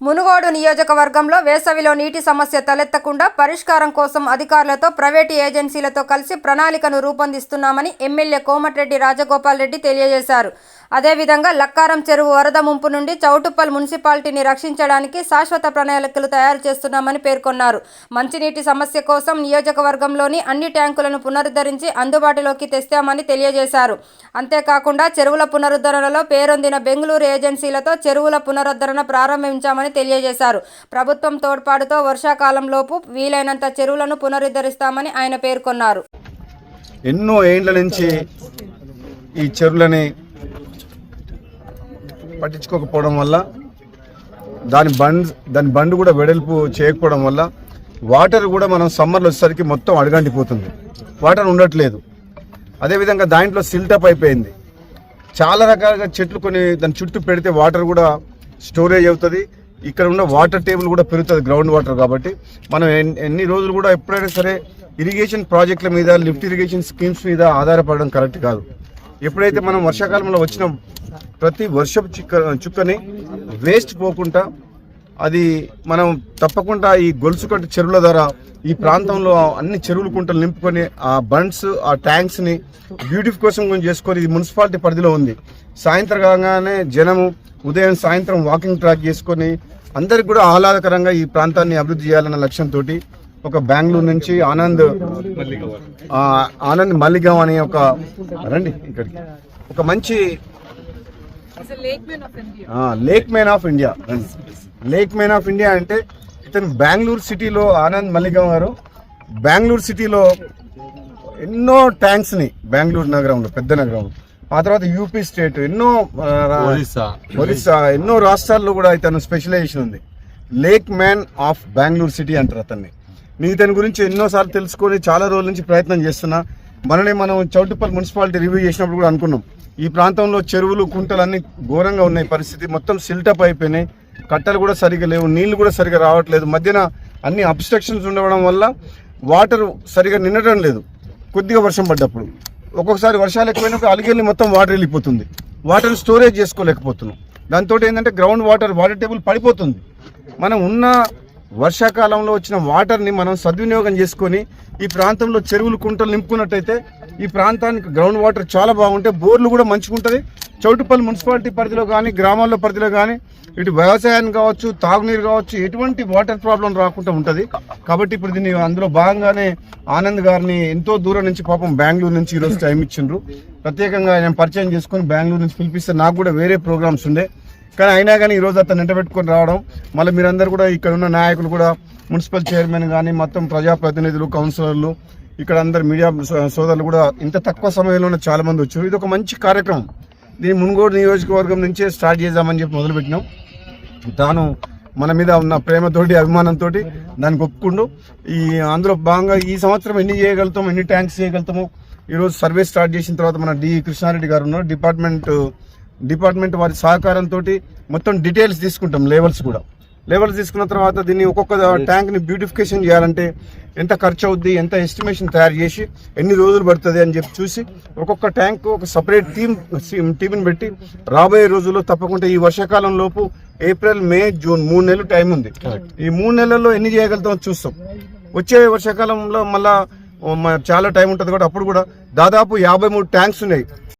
మునుగోడు నియోజకవర్గంలో వేసవిలో నీటి సమస్య తలెత్తకుండా పరిష్కారం కోసం అధికారులతో ప్రైవేటు ఏజెన్సీలతో కలిసి ప్రణాళికను రూపొందిస్తున్నామని ఎమ్మెల్యే కోమటిరెడ్డి రాజగోపాల్ రెడ్డి తెలియజేశారు. అదేవిధంగా లక్కారం చెరువు వరద ముంపు నుండి చౌటుప్పల్ మున్సిపాలిటీని రక్షించడానికి శాశ్వత ప్రణాళికలు తయారు చేస్తున్నామని పేర్కొన్నారు. మంచినీటి సమస్య కోసం నియోజకవర్గంలోని అన్ని ట్యాంకులను పునరుద్ధరించి అందుబాటులోకి తెస్తామని తెలియజేశారు. అంతేకాకుండా చెరువుల పునరుద్ధరణలో పేరొందిన బెంగళూరు ఏజెన్సీలతో చెరువుల పునరుద్ధరణ ప్రారంభించామని తెలియజేశారు. ప్రభుత్వం తోడ్పాటుతో వర్షాకాలంలోపు వీలైనంత చెరువులను పునరుద్ధరిస్తామని ఆయన పేర్కొన్నారు. ఎన్నో ఏండ్ల నుంచి ఈ చెరువులని పట్టించుకోకపోవడం వల్ల దాని బండ్ దాని బండ్ కూడా వెడల్పు చేయకపోవడం వల్ల వాటర్ కూడా మనం సమ్మర్లో వచ్చేసరికి మొత్తం అడగంటిపోతుంది వాటర్ ఉండట్లేదు. అదేవిధంగా దాంట్లో సిల్టప్ అయిపోయింది. చాలా రకాలుగా చెట్లు కొన్ని దాని చుట్టూ పెడితే వాటర్ కూడా స్టోరేజ్ అవుతుంది. ఇక్కడ ఉన్న వాటర్ టేబుల్ కూడా పెరుగుతుంది గ్రౌండ్ వాటర్ కాబట్టి. మనం ఎన్ని రోజులు కూడా ఎప్పుడైనా సరే ఇరిగేషన్ ప్రాజెక్టుల మీద లిఫ్ట్ ఇరిగేషన్ స్కీమ్స్ మీద ఆధారపడడం కరెక్ట్ కాదు. ఎప్పుడైతే మనం వర్షాకాలంలో వచ్చిన ప్రతి వర్షపు చుక్క చుక్కని వేస్ట్ పోకుండా అది మనం తప్పకుండా ఈ గొలుసుకట్టు చెరువుల ద్వారా ఈ ప్రాంతంలో అన్ని చెరువులు కుంటలు నింపుకొని ఆ బండ్స్ ఆ ట్యాంక్స్ని బ్యూటిఫ్ కోసం కొంచెం చేసుకొని ఇది మున్సిపాలిటీ పరిధిలో ఉంది. సాయంత్రం కాగానే జనము ఉదయం సాయంత్రం వాకింగ్ ట్రాక్ చేసుకొని అందరికి కూడా ఆహ్లాదకరంగా ఈ ప్రాంతాన్ని అభివృద్ధి చేయాలన్న లక్ష్యంతో ఒక బెంగళూరు నుంచి ఆనంద్ ఆనంద్ మల్లిగాం అనే ఒక రండి ఇక్కడికి. ఒక మంచి lake man of India lake man of India అంటే ఇతను బెంగళూరు సిటీలో ఆనంద్ మల్లిగాం గారు. బెంగళూరు సిటీలో ఎన్నో ట్యాంక్స్ని బెంగళూరు నగరంలో పెద్ద నగరంలో. ఆ తర్వాత యూపీ స్టేట్ ఎన్నో ఒరిస్సా. ఎన్నో రాష్ట్రాల్లో కూడా ఇతను స్పెషలైజేషన్ ఉంది. Lake man of Bengaluru city అంటారు అతన్ని. నేను ఇతని గురించి ఎన్నోసార్లు తెలుసుకొని చాలా రోజుల నుంచి ప్రయత్నం చేస్తున్నా. మననే మనం చౌటుప్పల్ మున్సిపాలిటీ రివ్యూ చేసినప్పుడు కూడా అనుకున్నాం. ఈ ప్రాంతంలో చెరువులు కుంటలు ఘోరంగా ఉన్నాయి. పరిస్థితి మొత్తం సిల్టప్ అయిపోయినాయి. కట్టలు కూడా సరిగా లేవు నీళ్ళు కూడా సరిగా రావట్లేదు. మధ్యన అన్ని అబ్స్ట్రక్షన్స్ ఉండడం వల్ల వాటర్ సరిగా నిండటం లేదు. కొద్దిగా వర్షం పడ్డప్పుడు. ఒక్కొక్కసారి వర్షాలు ఎక్కువైనప్పుడు అలిగెళ్ళి మొత్తం వాటర్ వెళ్ళిపోతుంది. వాటర్ స్టోరేజ్ చేసుకోలేకపోతున్నాం. దాంతో ఏంటంటే గ్రౌండ్ వాటర్ వాటర్ టేబుల్ పడిపోతుంది. మనం ఉన్న వర్షాకాలంలో వచ్చిన వాటర్ని మనం సద్వినియోగం చేసుకొని ఈ ప్రాంతంలో చెరువులు కుంటలు నింపుకున్నట్టయితే ఈ ప్రాంతానికి గ్రౌండ్ వాటర్ చాలా బాగుంటే బోర్లు కూడా మంచుకుంటుంది. చౌటుపల్లి మున్సిపాలిటీ పరిధిలో కానీ గ్రామాల్లో పరిధిలో కానీ ఇటు వ్యవసాయానికి కావచ్చు తాగునీరు కావచ్చు ఎటువంటి వాటర్ ప్రాబ్లం రాకుండా ఉంటుంది. కాబట్టి ఇప్పుడు దీన్ని అందులో భాగంగానే ఆనంద్ గారిని ఎంతో దూరం నుంచి పాపం బెంగళూరు నుంచి ఈరోజు టైం ఇచ్చిండ్రు. ప్రత్యేకంగా ఆయన పరిచయం చేసుకొని బెంగళూరు నుంచి పిలిపిస్తే నాకు కూడా వేరే ప్రోగ్రామ్స్ ఉండే. కానీ అయినా కానీ ఈరోజు అతను వెంట పెట్టుకొని రావడం మళ్ళీ మీరందరూ కూడా ఇక్కడ ఉన్న నాయకులు కూడా మున్సిపల్ చైర్మన్ కానీ మొత్తం ప్రజాప్రతినిధులు కౌన్సిలర్లు ఇక్కడ అందరు మీడియా సోదరులు కూడా ఇంత తక్కువ సమయంలోనే చాలా మంది వచ్చారు. ఇది ఒక మంచి కార్యక్రమం. దీన్ని మున్గోడు నియోజకవర్గం నుంచే స్టార్ట్ చేద్దామని చెప్పి మొదలుపెట్టినాం. తాను మన మీద ఉన్న ప్రేమతోటి అభిమానంతో దానికి ఒప్పుకుండు. ఈ అందులో భాగంగా ఈ సంవత్సరం ఎన్ని చేయగలుగుతాం ఎన్ని ట్యాంక్స్ చేయగలుగుతామో ఈరోజు సర్వే స్టార్ట్ చేసిన తర్వాత మన డి కృష్ణారెడ్డి గారు ఉన్నారు. డిపార్ట్మెంట్ డిపార్ట్మెంట్ వారి సహకారంతో మొత్తం డీటెయిల్స్ తీసుకుంటాం లెవెల్స్ కూడా. లెవెల్స్ తీసుకున్న తర్వాత దీన్ని ఒక్కొక్క ట్యాంక్ని బ్యూటిఫికేషన్ చేయాలంటే ఎంత ఖర్చు అవుద్ది ఎంత ఎస్టిమేషన్ తయారు చేసి ఎన్ని రోజులు పడుతుంది అని చెప్పి చూసి ఒక్కొక్క ట్యాంక్ ఒక సపరేట్ టీమ్ టీంని పెట్టి రాబోయే రోజుల్లో తప్పకుండా ఈ వర్షాకాలం లోపు ఏప్రిల్ మే జూన్ మూడు నెలలు టైం ఉంది. ఈ మూడు నెలల్లో ఎన్ని చేయగలుగుతామో చూస్తాం. వచ్చే వర్షాకాలంలో మళ్ళా చాలా టైం ఉంటుంది కూడా అప్పుడు కూడా దాదాపు యాభై మూడు ట్యాంక్స్ ఉన్నాయి.